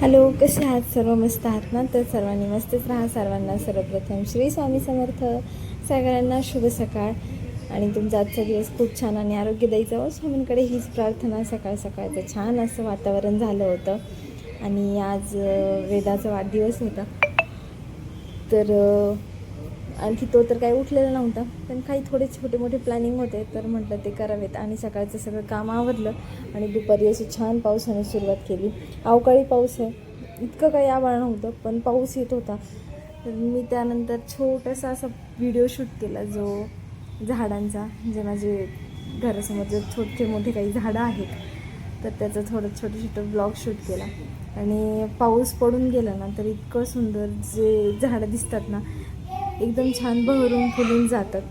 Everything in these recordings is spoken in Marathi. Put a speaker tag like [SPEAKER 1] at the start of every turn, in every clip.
[SPEAKER 1] हॅलो कसे आहात? सर्व मस्त आहात ना? तर सर्वांनी मस्तच राहा. सर्वांना सर्वप्रथम श्री स्वामी समर्थ. सगळ्यांना शुभ सकाळ. आणि तुमचा आजचा दिवस खूप छान आणि आरोग्यदायी जावं हो. स्वामींकडे हीच प्रार्थना. सकाळ सकाळचं छान असं वातावरण झालं होतं. आणि आज वेदाचा वाढदिवस होता. तर आणखी तो तर काही उठलेला नव्हता. पण काही थोडे छोटे मोठे प्लॅनिंग होते तर म्हटलं ते करावेत. आणि सकाळचं सगळं काम आवरलं आणि दुपारी अशी छान पावसाने सुरुवात केली. अवकाळी पाऊस आहे. इतकं काही आवाळ नव्हतं पण पाऊस येत होता. तर मी त्यानंतर छोटासा असा व्हिडिओ शूट केला जो झाडांचा जे माझे घरासमोर जे छोटे मोठे काही झाडं आहेत तर त्याचं थोडं छोटं छोटं ब्लॉग शूट केला. आणि पाऊस पडून गेला ना तर इतकं सुंदर जे झाडं दिसतात ना एकदम छान बहरून फुलून जातात.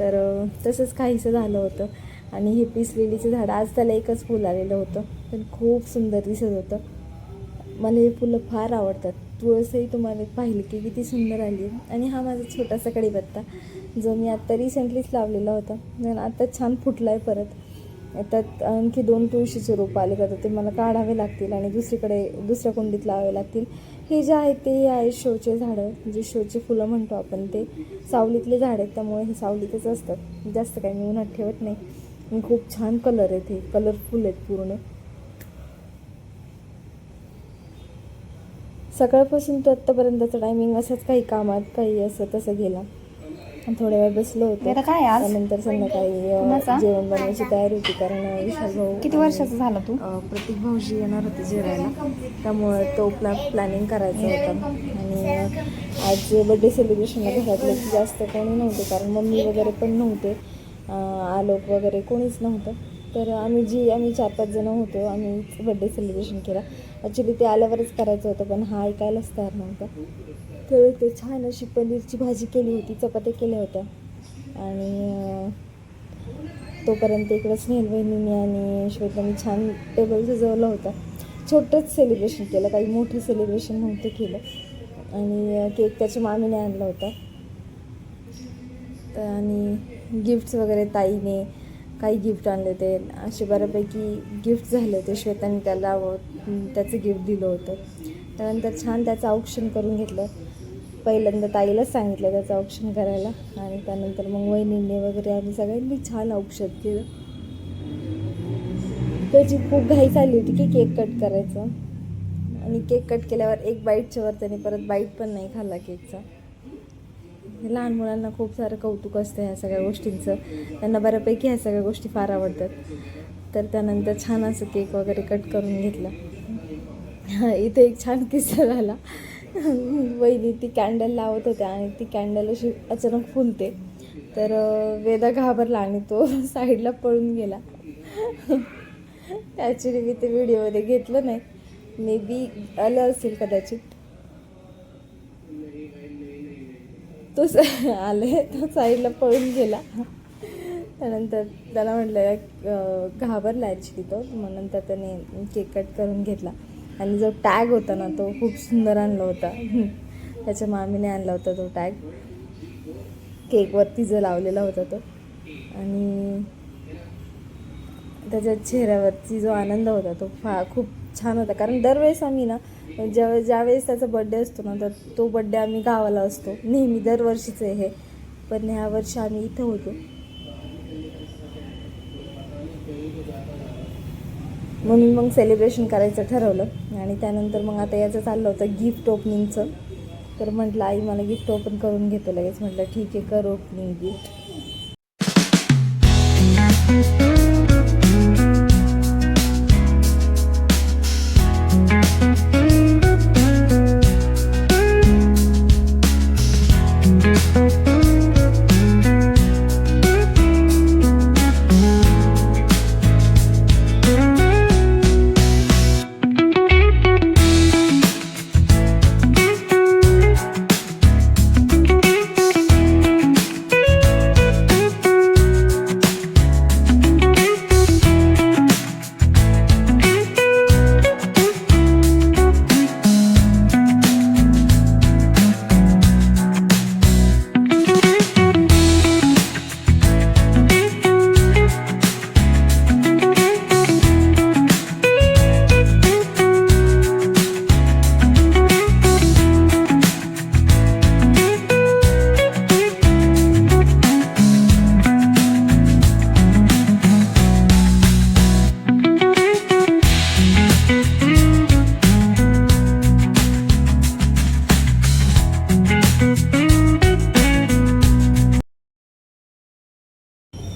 [SPEAKER 1] तर तसंच काहीसं झालं होतं. आणि हे पीस लिलीचं झाड आज त्याला एकच फुल आलेलं होतं. पण खूप सुंदर दिसत होतं. मला हे फुलं फार आवडतात. तुळसही तुम्हाला पाहिली की किती सुंदर आली. आहे आणि हा माझा छोटासा कढीपत्ता जो मी आत्ता रिसेंटलीच लावलेला होता. आणि आत्ता छान फुटला आहे परत. त्यात आणखी दोन तुळशीचे रोपं आले तर ते मला काढावे लागतील आणि दुसरीकडे दुसऱ्या कुंडीत लावावे लागतील. हे जे आहेत ते आहे शोचे झाडं. जे शोचे फुलं म्हणतो आपण ते. सावलीतले झाड आहेत त्यामुळे हे सावलीतच असतात. जास्त काही मी उन्हात ठेवत नाही. आणि खूप छान कलर आहेत हे. कलरफुल आहेत पूर्ण. सकाळपासून तो आत्तापर्यंतचं टायमिंग असंच. काही कामात काही असं तसं गेला. थोड्या वेळ बसलो होतो.
[SPEAKER 2] बेटा काय आज?
[SPEAKER 1] त्यानंतर संध्याकाळी? जेवण बनवायची तयारी होती कारण विशाल भाऊ
[SPEAKER 2] किती वर्षाचा झाला तू?
[SPEAKER 1] प्रतीक भाऊजी येणार होते जेवायला. त्यामुळे तो प्लॅ प्लॅनिंग करायचं होतं. आणि आज बड्डे सेलिब्रेशनला घरातले जास्त कोणी नव्हते कारण मम्मी वगैरे पण नव्हते. आलोक वगैरे कोणीच नव्हतं. तर आम्ही जी आम्ही चार पाच जण होतो. आम्ही बड्डे सेलिब्रेशन केला. ॲक्च्युली ते आल्यावरच करायचं होतं पण हा ऐकायलाच तयार नव्हता. तर ते छान अशी पनीरची भाजी केली होती चपात्या केल्या होत्या. आणि तोपर्यंत इकडं स्नेहल बहिणीने आणि श्वेताने छान टेबल सजवला होता. छोटंच सेलिब्रेशन केलं काही मोठं सेलिब्रेशन नव्हतं केलं. आणि केक त्याच्या मामीने आणला होता. तर आणि गिफ्ट्स वगैरे ताईने काही गिफ्ट आणले होते. असे बऱ्यापैकी गिफ्ट झाले होते. श्वेताने त्याला त्याचं गिफ्ट दिलं होतं. त्यानंतर छान त्याचं औक्षण करून घेतलं. पहिल्यांदा ताईलाच सांगितलं त्याचं औक्षण करायला. आणि त्यानंतर मग वहिनींनी वगैरे आम्ही सगळ्यांनी छान औक्षण केलं. त्याची खूप घाई चालली होती की केक कट करायचं. आणि केक कट केल्यावर एक बाईटच्या वर त्याने परत बाईट पण नाही खाल्ला केकचा. लहान मुलांना खूप सारं कौतुक असतं ह्या सगळ्या गोष्टींचं. त्यांना बऱ्यापैकी ह्या सगळ्या गोष्टी फार आवडतात. तर त्यानंतर छान असं केक वगैरे कट करून घेतला. इथे एक छान किस्सा झाला. वहिनी ती कॅन्डल लावत होत्या आणि ती कॅन्डल अशी अचानक फुलते. तर वेदा घाबरला आणि तो साईडला पळून गेला. ॲक्च्युली मी ते व्हिडिओमध्ये घेतलं नाही. मे बी आलं असेल कदाचित. तो स- आले तो साईडला पळून गेला. त्यानंतर त्याला म्हटलं घाबरला ॲक्च्युली तो. मग नंतर त्याने केक कट करून घेतला. आणि जो टॅग होता ना तो खूप सुंदर आणला होता. त्याच्या मामीने आणला होता तो टॅग केकवरती जो लावलेला होता तो. आणि त्याच्या चेहऱ्यावरती जो आनंद होता तो फा खूप छान होता. कारण दरवेळेस आम्ही ना ज्या ज्यावेळेस त्याचा बड्डे असतो ना तर तो बड्डे आम्ही गावाला असतो. नेहमी दरवर्षीचं आहे हे. पण ह्या वर्षी आम्ही इथं होतो. म्हणून मग सेलिब्रेशन करायचं ठरवलं. आणि त्यानंतर मग आता याचं चाललं होतं गिफ्ट ओपनिंगचं तर म्हटलं आई मला गिफ्ट ओपन करून घेतो लगेच. म्हटलं ठीक आहे कर ओपनिंग गिफ्ट thank you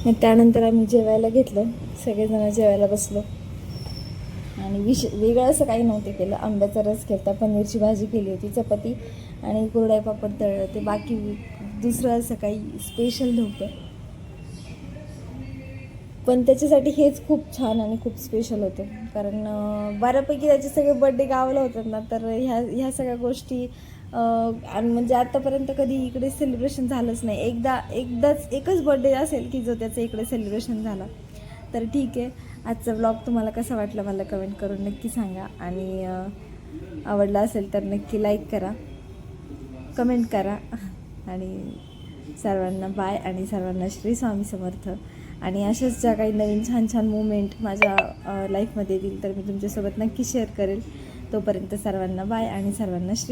[SPEAKER 1] मग त्यानंतर आम्ही जेवायला घेतलं. सगळेजण जेवायला बसलो. आणि विश वेगळं असं काही नव्हतं केलं. आंब्याचा रस घेता पनीरची भाजी केली होती चपाती आणि कुरडाई पापड तळले. होते बाकी दुसरं असं काही स्पेशल नव्हतं. पण त्याच्यासाठी हेच खूप छान आणि खूप स्पेशल होतं. कारण बऱ्यापैकी त्याचे सगळे बड्डे गावाला होतात ना तर ह्या ह्या सगळ्या गोष्टी आणि म्हणजे आतापर्यंत कधी इकडे सेलिब्रेशन झालंच नाही. एकदा एकदाच एकच बड्डे असेल की जो त्याचं इकडे सेलिब्रेशन झाला. तर ठीक आहे. आजचा ब्लॉग तुम्हाला कसा वाटला मला कमेंट करून नक्की सांगा. आणि आवडला असेल तर नक्की लाईक करा. कमेंट करा. आणि सर्वांना बाय आणि सर्वांना श्री स्वामी समर्थ. आणि अशाच ज्या काही नवीन छान छान मुवमेंट माझ्या लाईफमध्ये येतील तर मी तुमच्यासोबत नक्की शेअर करेल. तोपर्यंत सर्वांना बाय आणि सर्वांना श्री